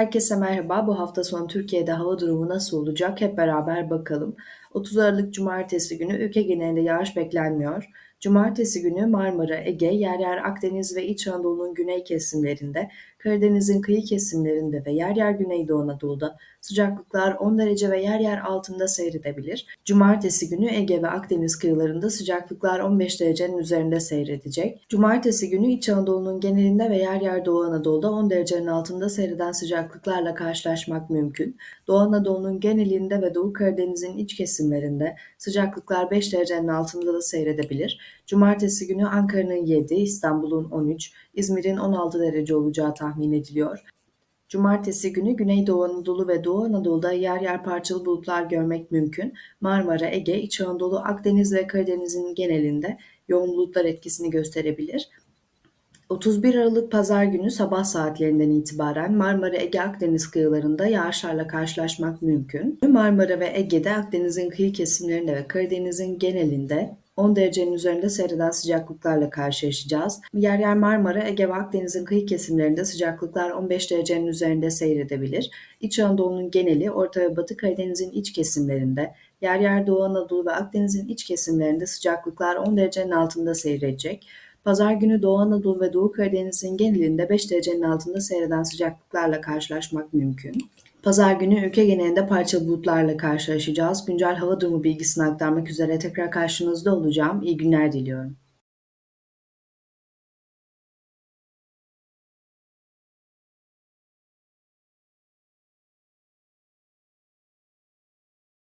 Herkese merhaba. Bu hafta sonu Türkiye'de hava durumu nasıl olacak? Hep beraber bakalım. 30 Aralık Cumartesi günü ülke genelinde yağış beklenmiyor. Cumartesi günü Marmara, Ege, yer yer Akdeniz ve İç Anadolu'nun güney kesimlerinde, Karadeniz'in kıyı kesimlerinde ve yer yer Güneydoğu Anadolu'da sıcaklıklar 10 derece ve yer yer altında seyredebilir. Cumartesi günü Ege ve Akdeniz kıyılarında sıcaklıklar 15 derecenin üzerinde seyredecek. Cumartesi günü İç Anadolu'nun genelinde ve yer yer Doğu Anadolu'da 10 derecenin altında seyreden sıcaklıklarla karşılaşmak mümkün. Doğu Anadolu'nun genelinde ve Doğu Karadeniz'in iç kesimlerinde sıcaklıklar 5 derecenin altında da seyredebilir. Cumartesi günü Ankara'nın 7, İstanbul'un 13, İzmir'in 16 derece olacağı tahmin ediliyor. Cumartesi günü Güneydoğu Anadolu ve Doğu Anadolu'da yer yer parçalı bulutlar görmek mümkün. Marmara, Ege, İç Anadolu, Akdeniz ve Karadeniz'in genelinde yoğun bulutlar etkisini gösterebilir. 31 Aralık Pazar günü sabah saatlerinden itibaren Marmara, Ege, Akdeniz kıyılarında yağışlarla karşılaşmak mümkün. Marmara ve Ege'de Akdeniz'in kıyı kesimlerinde ve Karadeniz'in genelinde 10 derecenin üzerinde seyreden sıcaklıklarla karşılaşacağız. Yer yer Marmara, Ege ve Akdeniz'in kıyı kesimlerinde sıcaklıklar 15 derecenin üzerinde seyredebilir. İç Anadolu'nun geneli, Orta ve Batı Karadeniz'in iç kesimlerinde, yer yer Doğu Anadolu ve Akdeniz'in iç kesimlerinde sıcaklıklar 10 derecenin altında seyredecek. Pazar günü Doğu Anadolu ve Doğu Karadeniz'in genelinde 5 derecenin altında seyreden sıcaklıklarla karşılaşmak mümkün. Pazar günü ülke genelinde parçalı bulutlarla karşılaşacağız. Güncel hava durumu bilgisini aktarmak üzere tekrar karşınızda olacağım. İyi günler diliyorum.